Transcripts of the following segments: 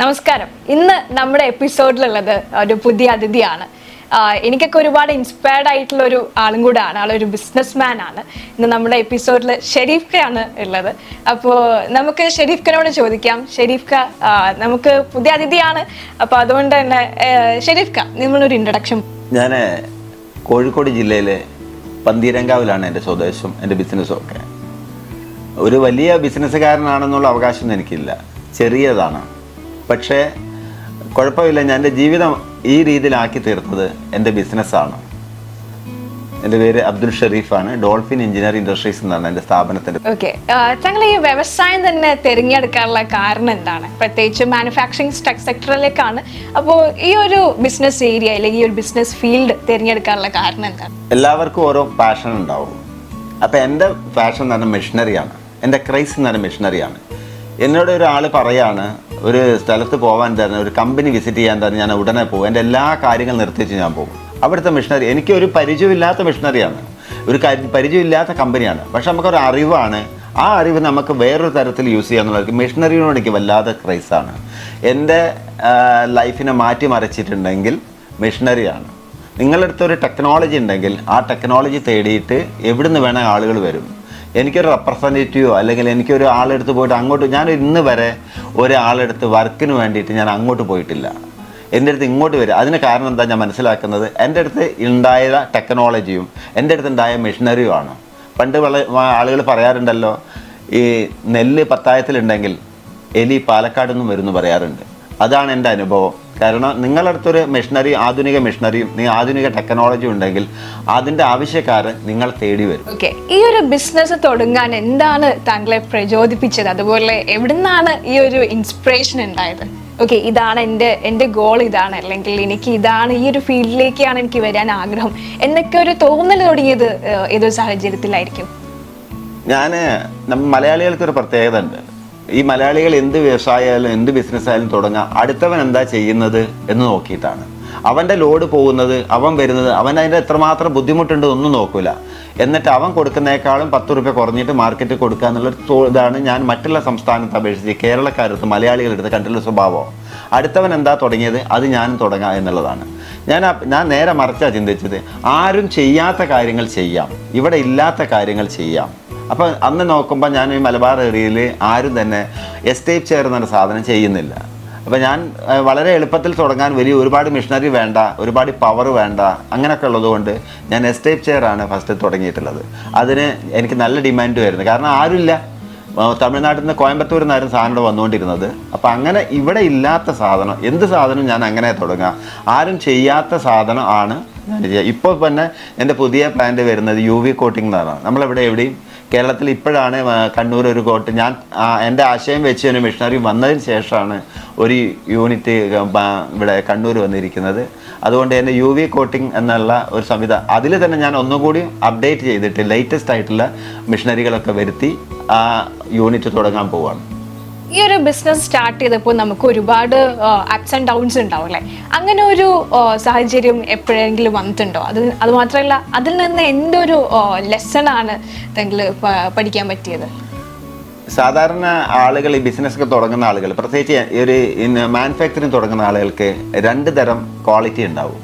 നമസ്കാരം. ഇന്ന് നമ്മുടെ എപ്പിസോഡിലുള്ളത് ഒരു പുതിയ അതിഥിയാണ്. എനിക്കൊക്കെ ഒരുപാട് ഇൻസ്പയർഡ് ആയിട്ടുള്ള ഒരു ആളും കൂടാണ് ആളൊരു ബിസിനസ് മാൻ ആണ്. ഇന്ന് നമ്മുടെ എപ്പിസോഡിൽ ഷെരീഫ് ആണ് ഉള്ളത്. അപ്പോൾ നമുക്ക് ഷെരീഫ് ഖനോട് ചോദിക്കാം. ഷെരീഫ് നമുക്ക് പുതിയ അതിഥിയാണ്. അപ്പോൾ അതുകൊണ്ട് തന്നെ ഷെരീഫ് നിങ്ങളൊരു ഇൻട്രഡക്ഷൻ ഞാൻ കോഴിക്കോട് ജില്ലയിലെ പന്തീരങ്കാവിലാണ് എന്റെ സ്വദേശം എന്റെ ബിസിനസ്സും ഒക്കെ. ഒരു വലിയ ബിസിനസ്സുകാരനാണെന്നുള്ള അവകാശമൊന്നും എനിക്കില്ല. ചെറിയതാണ്. പക്ഷേ കുഴപ്പമില്ല. ഞാൻ എന്റെ ജീവിതം ഈ രീതിയിലാക്കി തീർത്തത് എന്റെ ബിസിനസ്സാണ്. എന്റെ പേര് അബ്ദുൽ ഷെരീഫാണ്. ഡോൾഫിൻ എഞ്ചിനീയറിംഗ് ഇൻഡസ്ട്രീസ് എന്നാണ് എന്റെ സ്ഥാപനത്തിന്റെ ഓക്കെ. താങ്കൾ ഈ വ്യവസായം തന്നെ തിരഞ്ഞെടുക്കാനുള്ള കാരണം എന്താണ്? പ്രത്യേകിച്ച് മാനുഫാക്ചറിങ് സെക്ടറിലേക്കാണ് അപ്പോൾ ഈ ഒരു ബിസിനസ് ഏരിയ അല്ലെങ്കിൽ ഈ ഒരു ബിസിനസ് ഫീൽഡ് തിരഞ്ഞെടുക്കാനുള്ള കാരണം എന്താണ്? എല്ലാവർക്കും ഓരോ പാഷൻ ഉണ്ടാവും. അപ്പം എന്റെ പാഷൻ എന്ന് പറഞ്ഞാൽ മെഷീനറിയാണ് എന്റെ ക്രൈസ് എന്ന് പറഞ്ഞാൽ മെഷീനറിയാണ് എന്നോട് ഒരാൾ പറയാണ് ഒരു സ്ഥലത്ത് പോകാൻ തന്നെ ഒരു കമ്പനി വിസിറ്റ് ചെയ്യാൻ തന്നെ ഞാൻ ഉടനെ പോകും. എന്റെ എല്ലാ കാര്യങ്ങളും നിർത്തിച്ച് ഞാൻ പോകും. അവിടുത്തെ മിഷണറി എനിക്ക് ഒരു പരിചയമില്ലാത്ത മിഷണറിയാണ് ഒരു പരിചയമില്ലാത്ത കമ്പനിയാണ് പക്ഷെ നമുക്കൊരു അറിവാണ്. ആ അറിവ് നമുക്ക് വേറൊരു തരത്തിൽ യൂസ് ചെയ്യാന്നുള്ളത് മിഷണറിയോട് എനിക്ക് വല്ലാതെ ക്രൈസാണ് എന്റെ ലൈഫിനെ മാറ്റി മറിച്ചിട്ടുണ്ടെങ്കിൽ മിഷണറിയാണ് നിങ്ങളുടെ അടുത്തൊരു ടെക്നോളജി ഉണ്ടെങ്കിൽ ആ ടെക്നോളജി തേടിയിട്ട് എവിടുന്ന് വേണേൽ ആളുകൾ വരും. എനിക്കൊരു റെപ്രസെന്റേറ്റീവോ അല്ലെങ്കിൽ എനിക്കൊരു ആളെടുത്ത് പോയിട്ട് അങ്ങോട്ട് ഞാൻ ഇന്ന് വരെ ഒരാളെടുത്ത് വർക്കിന് വേണ്ടിയിട്ട് ഞാൻ അങ്ങോട്ട് പോയിട്ടില്ല. എന്റെ അടുത്ത് ഇങ്ങോട്ട് വരിക അതിന് കാരണം എന്താ ഞാൻ മനസ്സിലാക്കുന്നത്? എന്റെ അടുത്ത് ഉണ്ടായ ടെക്നോളജിയും എന്റെ അടുത്ത് ഉണ്ടായ മെഷീനറിയുമാണ് പണ്ട് വള ആളുകൾ പറയാറുണ്ടല്ലോ ഈ നെല്ല് പത്തായത്തിലുണ്ടെങ്കിൽ എലി പാലക്കാട് നിന്നും വരുന്നു പറയാറുണ്ട്. അതാണ് എന്റെ അനുഭവം. കാരണം നിങ്ങളടുത്തൊരു മെഷീനറി ആധുനിക മെഷീനറിയും നീ ആധുനിക ടെക്നോളജി ഉണ്ടെങ്കിൽ അതിന്റെ ആവശ്യക്കാരൻ നിങ്ങൾ തേടി വരും. ഓക്കെ ഈ ഒരു ബിസിനസ് തുടങ്ങാൻ എന്താണ് താങ്കളെ പ്രചോദിപ്പിച്ചത്? അതുപോലെ എവിടുന്നാണ് ഈ ഒരു ഇൻസ്പിറേഷൻ ഉണ്ടായത്? ഓക്കെ ഇതാണ് എന്റെ എന്റെ ഗോൾ ഇതാണ്. അല്ലെങ്കിൽ എനിക്ക് ഇതാണ് ഈ ഒരു ഫീൽഡിലേക്കാണ് എനിക്ക് വരാൻ ആഗ്രഹം. എന്നൊക്കെ ഒരു തോന്നൽ തുടങ്ങിയത് ഏതൊരു സാഹചര്യത്തിലായിരിക്കും? ഞാൻ നമ്മ മലയാളികൾക്ക് ഒരു പ്രത്യേകത ഉണ്ട്. ഈ മലയാളികൾ എന്ത് വ്യവസായമായാലും എന്ത് ബിസിനസ് ആയാലും തുടങ്ങുക അടുത്തവൻ എന്താ ചെയ്യുന്നത് എന്ന് നോക്കിയിട്ടാണ്. അവന്റെ ലോഡ് പോകുന്നത് അവൻ വരുന്നത് അവൻ അതിന്റെ എത്രമാത്രം ബുദ്ധിമുട്ടുണ്ട് ഒന്നും നോക്കില്ല എന്നിട്ട് അവൻ കൊടുക്കുന്നേക്കാളും പത്ത് റുപ്യ കുറഞ്ഞിട്ട് മാർക്കറ്റിൽ കൊടുക്കുക എന്നുള്ള ഇതാണ് ഞാൻ മറ്റുള്ള സംസ്ഥാനത്ത് അപേക്ഷിച്ച് കേരളക്കാരടുത്ത് മലയാളികളെടുത്ത് കണ്ടിട്ടുള്ള സ്വഭാവം. അടുത്തവൻ എന്താ തുടങ്ങിയത്? അത് ഞാനും തുടങ്ങാം എന്നുള്ളതാണ്. ഞാൻ ഞാൻ നേരെ മറിച്ചാണ് ചിന്തിച്ചത്. ആരും ചെയ്യാത്ത കാര്യങ്ങൾ ചെയ്യാം. ഇവിടെ ഇല്ലാത്ത കാര്യങ്ങൾ ചെയ്യാം. അപ്പം അന്ന് നോക്കുമ്പോൾ ഞാൻ ഈ മലബാർ ഏരിയയിൽ ആരും തന്നെ എസ്റ്റേറ്റ് ചെയർ എന്നൊരു സാധനം ചെയ്യുന്നില്ല. അപ്പം ഞാൻ വളരെ എളുപ്പത്തിൽ തുടങ്ങാൻ വലിയ ഒരുപാട് മിഷനറി വേണ്ട ഒരുപാട് പവർ വേണ്ട അങ്ങനെയൊക്കെ ഉള്ളതുകൊണ്ട് ഞാൻ എസ്റ്റേറ്റ് ചെയറാണ് ഫസ്റ്റ് തുടങ്ങിയിട്ടുള്ളത്. അതിന് എനിക്ക് നല്ല ഡിമാൻഡ് വരുന്നത് കാരണം ആരുമില്ല. തമിഴ്നാട്ടിൽ നിന്ന് കോയമ്പത്തൂരിൽ നിന്നായിരുന്നു സാധനം വന്നുകൊണ്ടിരുന്നത്. അപ്പം അങ്ങനെ ഇവിടെ ഇല്ലാത്ത സാധനം എന്ത് സാധനം ഞാൻ അങ്ങനെ തുടങ്ങുക ആരും ചെയ്യാത്ത സാധനം ആണ് ഞാൻ ചെയ്യുക. ഇപ്പോൾ തന്നെ എന്റെ പുതിയ പ്ലാന്റ് വരുന്നത് യു വി കോട്ടിംഗ് എന്നാണ് നമ്മളിവിടെ എവിടെയും കേരളത്തിൽ ഇപ്പോഴാണ് കണ്ണൂർ ഒരു കോട്ട്. ഞാൻ എന്റെ ആശയം വെച്ച് ഒരു മിഷണറി വന്നതിന് ശേഷമാണ് ഒരു യൂണിറ്റ് ഇവിടെ കണ്ണൂർ വന്നിരിക്കുന്നത്. അതുകൊണ്ട് തന്നെ യു വി കോട്ടിംഗ് എന്നുള്ള ഒരു സംവിധാനം അതിൽ തന്നെ ഞാൻ ഒന്നുകൂടി അപ്ഡേറ്റ് ചെയ്തിട്ട് ലേറ്റസ്റ്റ് ആയിട്ടുള്ള മിഷണറികളൊക്കെ വരുത്തി ആ യൂണിറ്റ് തുടങ്ങാൻ പോവാണ്. ഈ ഒരു ബിസിനസ് സ്റ്റാർട്ട് ചെയ്തപ്പോൾ നമുക്ക് ഒരുപാട് അപ്സ് ആൻഡ് ഡൗൺസ് ഉണ്ടാവും അല്ലേ? അങ്ങനെ ഒരു സാഹചര്യം എപ്പോഴെങ്കിലും വന്നിട്ടുണ്ടോ? അത് അത് മാത്രമല്ല അതിൽ നിന്ന് എന്തൊരു ലെസൺ ആണ് താങ്കൾ പഠിക്കാൻ പറ്റിയത്? സാധാരണ ആളുകൾ ഈ ബിസിനസ് ഒക്കെ തുടങ്ങുന്ന ആളുകൾ പ്രത്യേകിച്ച് ഒരു മാനുഫാക്ചറിങ് തുടങ്ങുന്ന ആളുകൾക്ക് രണ്ട് തരം ക്വാളിറ്റി ഉണ്ടാവും.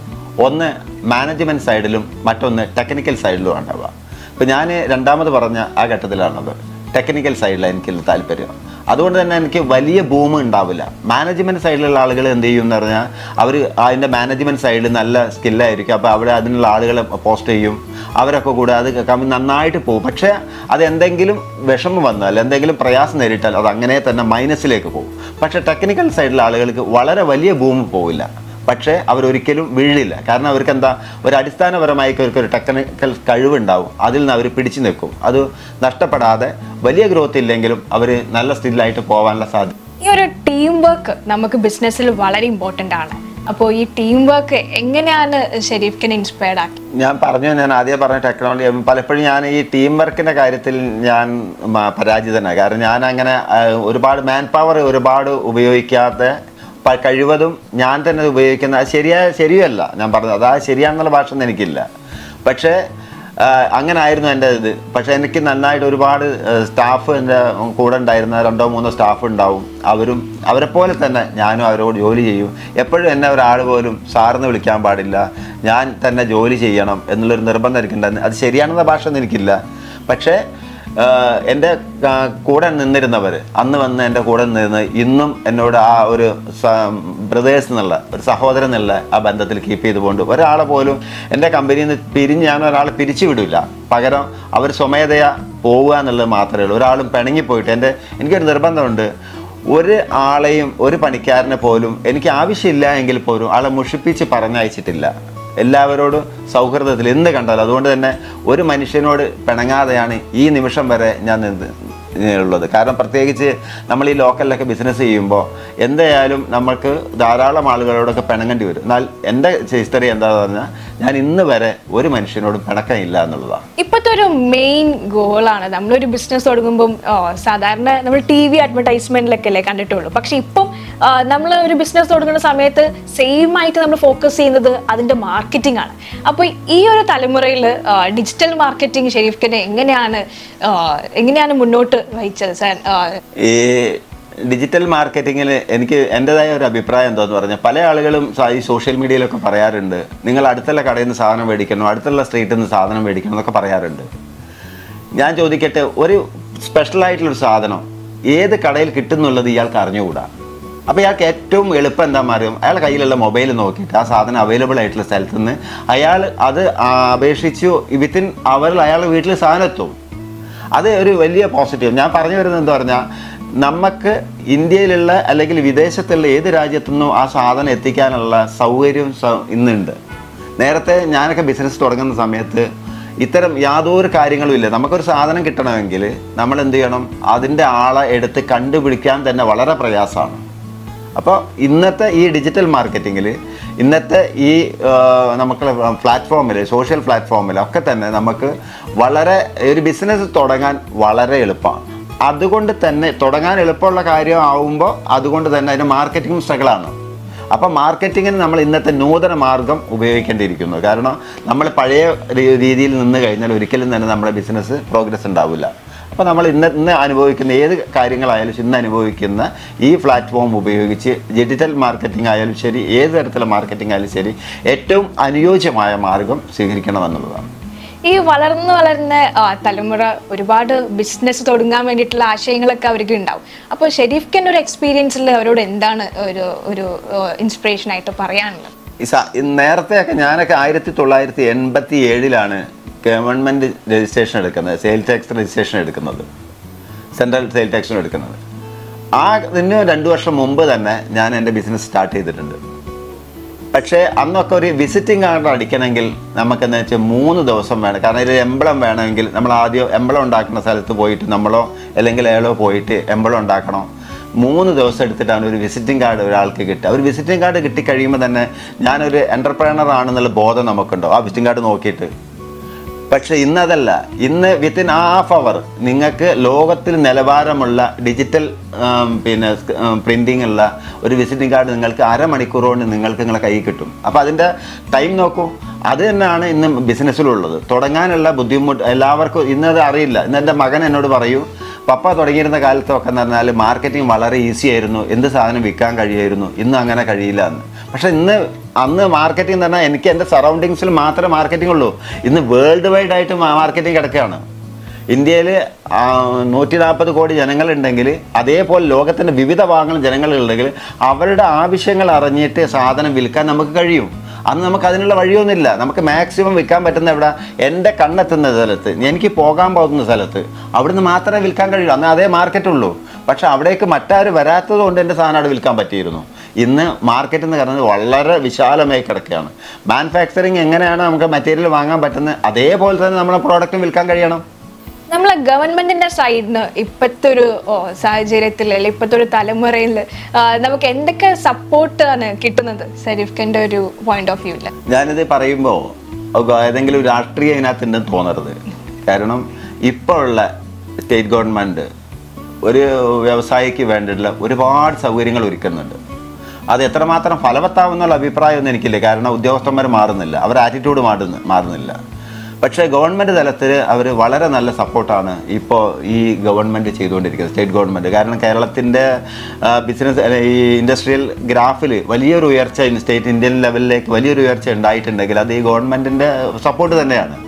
ഒന്ന് മാനേജ്മെന്റ് സൈഡിലും മറ്റൊന്ന് ടെക്നിക്കൽ സൈഡിലും ഉണ്ടാവുക. അപ്പോൾ ഞാൻ രണ്ടാമത് പറഞ്ഞ ആ ഘട്ടത്തിലാണത് ടെക്നിക്കൽ സൈഡിലാണ് എനിക്ക് താല്പര്യം. അതുകൊണ്ട് തന്നെ എനിക്ക് വലിയ ബൂം ഉണ്ടാവില്ല. മാനേജ്മെന്റ് സൈഡിലുള്ള ആളുകൾ എന്ത് ചെയ്യും എന്ന് പറഞ്ഞാൽ അവർ അതിന്റെ മാനേജ്മെന്റ് സൈഡിൽ നല്ല സ്കില്ലായിരിക്കും അപ്പോൾ അവിടെ അതിനുള്ള ആളുകളെ പോസ്റ്റ് ചെയ്യും. അവരൊക്കെ കൂടെ അത് നന്നായിട്ട് പോകും. പക്ഷേ അത് എന്തെങ്കിലും വിഷമം വന്നാൽ എന്തെങ്കിലും പ്രയാസം നേരിട്ടാൽ അത് അങ്ങനെ തന്നെ മൈനസിലേക്ക് പോകും. പക്ഷേ ടെക്നിക്കൽ സൈഡിലുള്ള ആളുകൾക്ക് വളരെ വലിയ ഭൂമി പോവില്ല. പക്ഷേ അവരൊരിക്കലും വീഴില്ല. കാരണം അവർക്ക് എന്താ ഒരു അടിസ്ഥാനപരമായി അവർക്ക് ഒരു ടെക്നിക്കൽ കഴിവുണ്ടാവും. അതിൽ നിന്ന് അവർ പിടിച്ചു നിൽക്കും. അത് നഷ്ടപ്പെടാതെ വലിയ ഗ്രോത്ത് ഇല്ലെങ്കിലും അവർ നല്ല സ്ഥിതിയിലായിട്ട് പോകാനുള്ള സാധ്യത. ഈ ഒരു ടീം വർക്ക് നമുക്ക് ബിസിനസ്സിൽ വളരെ ഇമ്പോർട്ടന്റ് ആണ്. അപ്പോൾ ഈ ടീം വർക്ക് എങ്ങനെയാണ് ഷെരീഫിനെ ഇൻസ്പയർഡ് ആക്കി? ഞാൻ പറഞ്ഞു ഞാൻ ആദ്യം പറഞ്ഞ ടെക്നോളജി പലപ്പോഴും ഞാൻ ഈ ടീം വർക്കിന്റെ കാര്യത്തിൽ ഞാൻ പരാജിതനാണ് കാരണം ഞാൻ അങ്ങനെ ഒരുപാട് മാൻ പവർ ഒരുപാട് ഉപയോഗിക്കാത്ത പ- കഴിവതും ഞാൻ തന്നെ ഉപയോഗിക്കുന്ന അത് ശരിയായ ശരിയല്ല ഞാൻ പറഞ്ഞത്. അത് ആ ശരിയാണെന്നുള്ള ഭാഷ ഒന്നും എനിക്കില്ല. പക്ഷേ അങ്ങനെ ആയിരുന്നു എന്റെ ഇത്. പക്ഷേ എനിക്ക് നന്നായിട്ട് ഒരുപാട് സ്റ്റാഫ് എന്റെ കൂടെ ഉണ്ടായിരുന്ന രണ്ടോ മൂന്നോ സ്റ്റാഫ് ഉണ്ടാവും. അവരും അവരെ പോലെ തന്നെ ഞാനും അവരോട് ജോലി ചെയ്യും. എപ്പോഴും എന്നെ ഒരാൾ പോലും സാറിന് വിളിക്കാൻ പാടില്ല. ഞാൻ തന്നെ ജോലി ചെയ്യണം എന്നുള്ളൊരു നിർബന്ധം എനിക്കുണ്ടായിരുന്നു. അത് ശരിയാണെന്ന ഭാഷ എനിക്കില്ല. പക്ഷേ എന്റെ കൂടെ നിന്നിരുന്നവർ അന്ന് വന്ന് എന്റെ കൂടെ നിന്ന് ഇന്നും എന്നോട് ആ ഒരു ബ്രദേഴ്സ് എന്നുള്ള ഒരു സഹോദരൻ എന്നുള്ള ആ ബന്ധത്തിൽ കീപ്പ് ചെയ്ത് കൊണ്ട് ഒരാളെ പോലും എന്റെ കമ്പനിയിൽ നിന്ന് പിരിഞ്ഞ് ഞാൻ ഒരാളെ പിരിച്ചു വിടില്ല. പകരം അവർ സ്വമേധയാ പോവുക എന്നുള്ളത് മാത്രമേ ഉള്ളൂ. ഒരാളും പിണങ്ങിപ്പോയിട്ട് എന്റെ എനിക്കൊരു നിർബന്ധമുണ്ട്. ഒരു ആളെയും ഒരു പണിക്കാരനെ പോലും എനിക്ക് ആവശ്യമില്ല എങ്കിൽ പോലും ആളെ മുഷിപ്പിച്ച് പറഞ്ഞയച്ചിട്ടില്ല. എല്ലാവരോടും സൗഹൃദത്തിൽ എന്ത് കണ്ടാലും. അതുകൊണ്ട് തന്നെ ഒരു മനുഷ്യനോട് പിണങ്ങാതെയാണ് ഈ നിമിഷം വരെ ഞാൻ ഉള്ളത്. കാരണം പ്രത്യേകിച്ച് നമ്മൾ ഈ ലോക്കലിലൊക്കെ ബിസിനസ് ചെയ്യുമ്പോൾ എന്തായാലും നമ്മൾക്ക് ധാരാളം ആളുകളോടൊക്കെ പിണങ്ങേണ്ടി വരും. എന്നാൽ എന്റെ ഹിസ്റ്ററി എന്താണെന്ന് പറഞ്ഞാൽ ഞാൻ ഇന്ന് വരെ ഒരു മനുഷ്യനോടും പിണക്കമില്ല എന്നുള്ളതാണ്. ഇപ്പോഴത്തെ ഒരു മെയിൻ ഗോളാണ് നമ്മളൊരു ബിസിനസ് തുടങ്ങുമ്പം സാധാരണ നമ്മൾ ടി വി അഡ്വർടൈസ്മെന്റിലൊക്കെ അല്ലേ കണ്ടിട്ടുള്ളൂ. പക്ഷെ ഇപ്പം നമ്മൾ ഒരു ബിസിനസ് തുടങ്ങുന്ന സമയത്ത് സെയിം ആയിട്ട് നമ്മൾ ഫോക്കസ് ചെയ്യുന്നത് അതിന്റെ മാർക്കറ്റിംഗ് ആണ്. അപ്പോൾ ഈ ഒരു തലമുറയിൽ ഡിജിറ്റൽ മാർക്കറ്റിംഗ് ഷെരീഫിനെ എങ്ങനെയാണ് എങ്ങനെയാണ് മുന്നോട്ട് വഹിച്ചത് സാർ? ഈ ഡിജിറ്റൽ മാർക്കറ്റിങ്ങിൽ എനിക്ക് എന്റെതായ ഒരു അഭിപ്രായം എന്താന്ന് പറഞ്ഞാൽ പല ആളുകളും ഈ സോഷ്യൽ മീഡിയയിലൊക്കെ പറയാറുണ്ട് നിങ്ങൾ അടുത്തുള്ള കടയിൽ നിന്ന് സാധനം മേടിക്കണം അടുത്തുള്ള സ്ട്രീറ്റിൽ നിന്ന് സാധനം മേടിക്കണം എന്നൊക്കെ പറയാറുണ്ട്. ഞാൻ ചോദിക്കട്ടെ ഒരു സ്പെഷ്യൽ ആയിട്ടുള്ളൊരു സാധനം ഏത് കടയിൽ കിട്ടുന്നുള്ളത് ഇയാൾക്ക് അറിഞ്ഞുകൂടാ? അപ്പോൾ ഇയാൾക്ക് ഏറ്റവും എളുപ്പം എന്താ മാറിയും അയാൾ കയ്യിലുള്ള മൊബൈൽ നോക്കിയിട്ട് ആ സാധനം അവൈലബിൾ ആയിട്ടുള്ള സ്ഥലത്ത് നിന്ന് അയാൾ അത് അപേക്ഷിച്ചു വിത്തിൻ അവറിൽ അയാളുടെ വീട്ടിൽ സാധനം എത്തും. അത് ഒരു വലിയ പോസിറ്റീവ്. ഞാൻ പറഞ്ഞു വരുന്നത് എന്താ പറഞ്ഞാൽ നമുക്ക് ഇന്ത്യയിലുള്ള അല്ലെങ്കിൽ വിദേശത്തുള്ള ഏത് രാജ്യത്തുനിന്നും ആ സാധനം എത്തിക്കാനുള്ള സൗകര്യം ഇന്നുണ്ട്. നേരത്തെ ഞാനൊക്കെ ബിസിനസ് തുടങ്ങുന്ന സമയത്ത് ഇത്തരം യാതൊരു കാര്യങ്ങളും ഇല്ല. നമുക്കൊരു സാധനം കിട്ടണമെങ്കിൽ നമ്മൾ എന്ത് ചെയ്യണം? അതിന്റെ ആളെ എടുത്ത് കണ്ടുപിടിക്കാൻ തന്നെ വളരെ പ്രയാസമാണ്. അപ്പോൾ ഇന്നത്തെ ഈ ഡിജിറ്റൽ മാർക്കറ്റിങ്ങിൽ ഇന്നത്തെ ഈ നമുക്ക് പ്ലാറ്റ്ഫോമിൽ സോഷ്യൽ പ്ലാറ്റ്ഫോമിൽ ഒക്കെ തന്നെ നമുക്ക് വളരെ ഒരു ബിസിനസ് തുടങ്ങാൻ വളരെ എളുപ്പമാണ്. അതുകൊണ്ട് തന്നെ തുടങ്ങാൻ എളുപ്പമുള്ള കാര്യമാവുമ്പോൾ അതുകൊണ്ട് തന്നെ അതിന് മാർക്കറ്റിംഗ് സ്ട്രഗിളാണ് അപ്പോൾ മാർക്കറ്റിങ്ങിന് നമ്മൾ ഇന്നത്തെ നൂതന മാർഗം ഉപയോഗിക്കേണ്ടിയിരിക്കുന്നു. കാരണം നമ്മൾ പഴയ രീതിയിൽ നിന്ന് കഴിഞ്ഞാൽ ഒരിക്കലും തന്നെ നമ്മുടെ ബിസിനസ് പ്രോഗ്രസ് ഉണ്ടാവില്ല. അപ്പോൾ നമ്മൾ ഇന്ന് ഇന്ന് അനുഭവിക്കുന്ന ഏത് കാര്യങ്ങളായാലും ഇന്ന് അനുഭവിക്കുന്ന ഈ പ്ലാറ്റ്ഫോം ഉപയോഗിച്ച് ഡിജിറ്റൽ മാർക്കറ്റിംഗ് ആയാലും ശരി ഏത് തരത്തിലുള്ള മാർക്കറ്റിംഗ് ആയാലും ശരി ഏറ്റവും അനുയോജ്യമായ മാർഗം സ്വീകരിക്കണമെന്നുള്ളതാണ്. ഈ വളർന്നു വളർന്ന തലമുറ ഒരുപാട് ബിസിനസ് തുടങ്ങാൻ വേണ്ടിയിട്ടുള്ള ആശയങ്ങളൊക്കെ അവർക്ക് ഉണ്ടാവും. അപ്പോൾ ഷെരീഫ്ഖന്റെ ഒരു എക്സ്പീരിയൻസിൽ അവരോട് എന്താണ് ഒരു ഒരു ഇൻസ്പിറേഷൻ ആയിട്ട് പറയാനുള്ളത്? നേരത്തെയൊക്കെ ഞാനൊക്കെ ആയിരത്തി തൊള്ളായിരത്തി എൺപത്തി ഏഴിലാണ് ഗവൺമെന്റ് രജിസ്ട്രേഷൻ എടുക്കുന്നത് സെയിൽ ടാക്സ് രജിസ്ട്രേഷൻ എടുക്കുന്നത് സെൻട്രൽ സെയിൽ ടാക്സിന് എടുക്കുന്നത്. ആ ഇതിന് രണ്ട് വർഷം മുമ്പ് തന്നെ ഞാൻ എന്റെ ബിസിനസ് സ്റ്റാർട്ട് ചെയ്തിട്ടുണ്ട്. പക്ഷേ അന്നൊക്കെ ഒരു വിസിറ്റിംഗ് കാർഡ് അടിക്കണമെങ്കിൽ നമുക്ക് എന്താ വെച്ചാൽ മൂന്ന് ദിവസം വേണം. കാരണം ഒരു എംബളം വേണമെങ്കിൽ നമ്മൾ ആദ്യം എംബളം ഉണ്ടാക്കുന്ന സ്ഥലത്ത് പോയിട്ട് നമ്മളോ അല്ലെങ്കിൽ അയാളോ പോയിട്ട് എംബളം ഉണ്ടാക്കണം. മൂന്ന് ദിവസം എടുത്തിട്ടാണ് ഒരു വിസിറ്റിംഗ് കാർഡ് ഒരാൾക്ക് കിട്ടുക. ഒരു വിസിറ്റിംഗ് കാർഡ് കിട്ടിക്കഴിയുമ്പോൾ തന്നെ ഞാനൊരു എന്റർപ്രനർ ആണെന്നുള്ള ബോധം നമുക്കുണ്ടോ? ആ വിസിറ്റിംഗ് കാർഡ് നോക്കിയിട്ട്. പക്ഷെ ഇന്നതല്ല. ഇന്ന് വിത്തിൻ ഹാഫ് അവർ നിങ്ങൾക്ക് ലോകത്തിൽ നിലവാരമുള്ള ഡിജിറ്റൽ പിന്നെ പ്രിന്റിംഗ് ഉള്ള ഒരു വിസിറ്റിംഗ് കാർഡ് നിങ്ങൾക്ക് അരമണിക്കൂർ കൊണ്ട് നിങ്ങൾക്ക് നിങ്ങളെ കയ്യിൽ കിട്ടും. അപ്പോൾ അതിന്റെ ടൈം നോക്കൂ. അത് തന്നെയാണ് ഇന്ന് ബിസിനസ്സിലുള്ളത് തുടങ്ങാനുള്ള ബുദ്ധിമുട്ട് എല്ലാവർക്കും ഇന്നത് അറിയില്ല. ഇന്ന് എന്റെ മകൻ എന്നോട് പറയൂ പപ്പ തുടങ്ങിയിരുന്ന കാലത്തൊക്കെ എന്ന് പറഞ്ഞാൽ മാർക്കറ്റിംഗ് വളരെ ഈസി ആയിരുന്നു. എന്ത് സാധനം വിൽക്കാൻ കഴിയുമായിരുന്നു ഇന്ന് അങ്ങനെ കഴിയില്ല എന്ന്. പക്ഷേ ഇന്ന് അന്ന് മാർക്കറ്റിംഗ് എന്ന് പറഞ്ഞാൽ എനിക്ക് എന്റെ സറൗണ്ടിങ്സിൽ മാത്രമേ മാർക്കറ്റിംഗ് ഉള്ളൂ. ഇന്ന് വേൾഡ് വൈഡ് ആയിട്ട് മാർക്കറ്റിംഗ് കിടക്കുകയാണ്. ഇന്ത്യയിൽ നൂറ്റി നാൽപ്പത് കോടി ജനങ്ങളുണ്ടെങ്കിൽ അതേപോലെ ലോകത്തിന്റെ വിവിധ ഭാഗങ്ങളിൽ ജനങ്ങളുണ്ടെങ്കിൽ അവരുടെ ആവശ്യങ്ങൾ അറിഞ്ഞിട്ട് സാധനം വിൽക്കാൻ നമുക്ക് കഴിയും. അന്ന് നമുക്ക് അതിനുള്ള വഴിയൊന്നുമില്ല. നമുക്ക് മാക്സിമം വിൽക്കാൻ പറ്റുന്ന എവിടെ? എന്റെ കണ്ണെത്തുന്ന സ്ഥലത്ത്. എനിക്ക് പോകാൻ പോകുന്ന സ്ഥലത്ത്. അവിടുന്ന് മാത്രമേ വിൽക്കാൻ കഴിയൂ. അന്ന് അതേ മാർക്കറ്റുള്ളൂ പക്ഷെ അവിടേക്ക് മറ്റാരും വരാത്തത് കൊണ്ട് എന്റെ സാധനം അവിടെ വിൽക്കാൻ പറ്റിയിരുന്നു. ഇന്ന് മാർക്കറ്റ് എന്ന് പറയുന്നത് വളരെ വിശാലമായി കിടക്കുകയാണ്. മാനുഫാക്ചറിങ് എങ്ങനെയാണ് നമുക്ക് മെറ്റീരിയൽ വാങ്ങാൻ പറ്റുന്നത്? അതേപോലെ തന്നെ നമ്മളെ പ്രോഡക്റ്റ് വിൽക്കാൻ കഴിയണം. നമ്മളെ ഗവൺമെന്റിന്റെ സൈഡിന് ഇപ്പോഴത്തെ ഒരു സാഹചര്യത്തിൽ അല്ലെങ്കിൽ ഇപ്പോഴത്തെ ഒരു തലമുറയിൽ നമുക്ക് എന്തൊക്കെ സപ്പോർട്ട് ആണ് കിട്ടുന്നത്? സരീഫ്ഖന്റെ ഒരു പോയിന്റ് ഓഫ് വ്യൂവിൽ ഞാനിത് പറയുമ്പോൾ ഏതെങ്കിലും ഒരു രാഷ്ട്രീയം ഇതിനകത്തുണ്ടെന്ന് തോന്നരുത്. കാരണം ഇപ്പോൾ ഉള്ള സ്റ്റേറ്റ് ഗവൺമെന്റ് ഒരു വ്യവസായിക്ക് വേണ്ടിയിട്ടുള്ള ഒരുപാട് സൗകര്യങ്ങൾ ഒരുക്കുന്നുണ്ട്. അത് എത്രമാത്രം ഫലവത്താവുന്നുള്ള അഭിപ്രായമൊന്നും എനിക്കില്ല. കാരണം ഉദ്യോഗസ്ഥന്മാർ മാറുന്നില്ല. അവർ ആറ്റിറ്റ്യൂഡ് മാറുന്ന മാറുന്നില്ല. പക്ഷേ ഗവൺമെന്റ് തലത്തിൽ അവർ വളരെ നല്ല സപ്പോർട്ടാണ് ഇപ്പോൾ ഈ ഗവൺമെന്റ് ചെയ്തുകൊണ്ടിരിക്കുന്നത് സ്റ്റേറ്റ് ഗവൺമെന്റ് കാരണം കേരളത്തിന്റെ ബിസിനസ് ഈ ഇൻഡസ്ട്രിയൽ ഗ്രാഫിൽ വലിയൊരു ഉയർച്ച സ്റ്റേറ്റ് ഇന്ത്യൻ ലെവലിലേക്ക് വലിയൊരു ഉയർച്ച ഉണ്ടായിട്ടുണ്ടെങ്കിൽ അത് ഈ ഗവൺമെന്റിന്റെ സപ്പോർട്ട് തന്നെയാണ്.